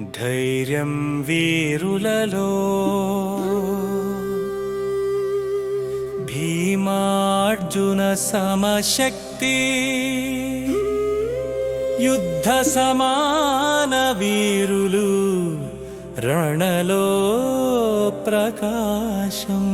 ధైర్యం వీరులలో. భీమార్జున సమశక్తి యుద్ధ సమాన వీరులు రణలో ప్రకాశం.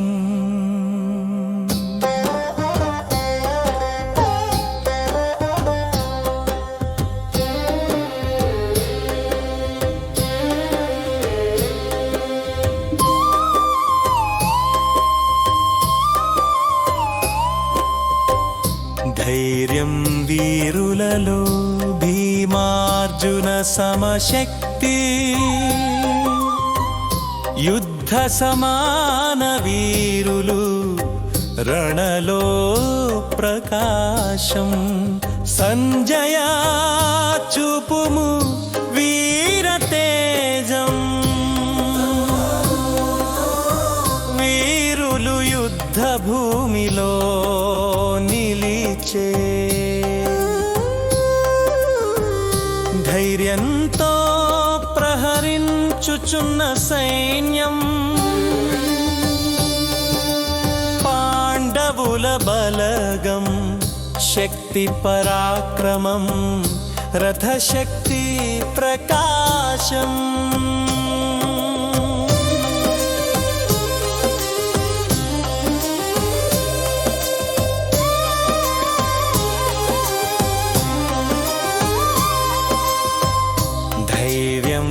ధైర్యం వీరులలో భీమార్జున సమశక్తి. యుద్ధ సమాన వీరులు రణలో ప్రకాశం సంజయ చూపుము వీర తేజం. వీరులు యుద్ధ భూమిలో నిలిచే ధైర్యంతో ప్రహరించుచున్న సైన్యం. పాండవుల బలగం శక్తి పరాక్రమం రథశక్తి ప్రకాశం.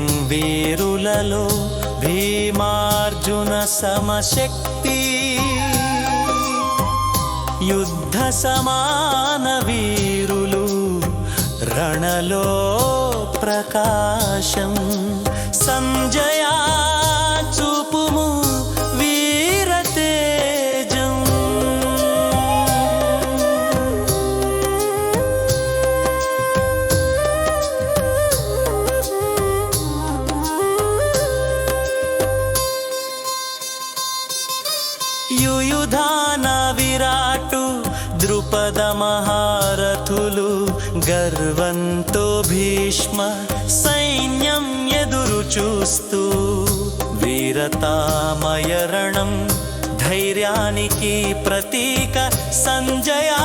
వీరులలో భీమార్జున సమశక్తి. యుద్ధ సమాన వీరులు రణలో ప్రకాశం. సంజయ యుయుధాన విరాటు ద్రుపద మహారథులు గర్వంతో భీష్మ సైన్యం ఎదురు చూస్తూ వీరతామయరణం ధైర్యానికి ప్రతీక సంజయా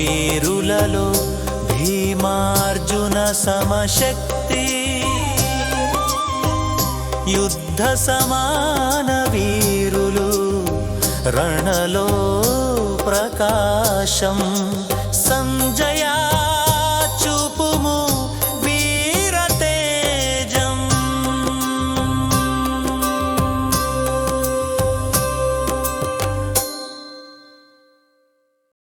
వీరులలో భీమార్జున సమశక్తి. యుద్ధ సమాన వీరులు రణలో ప్రకాశం.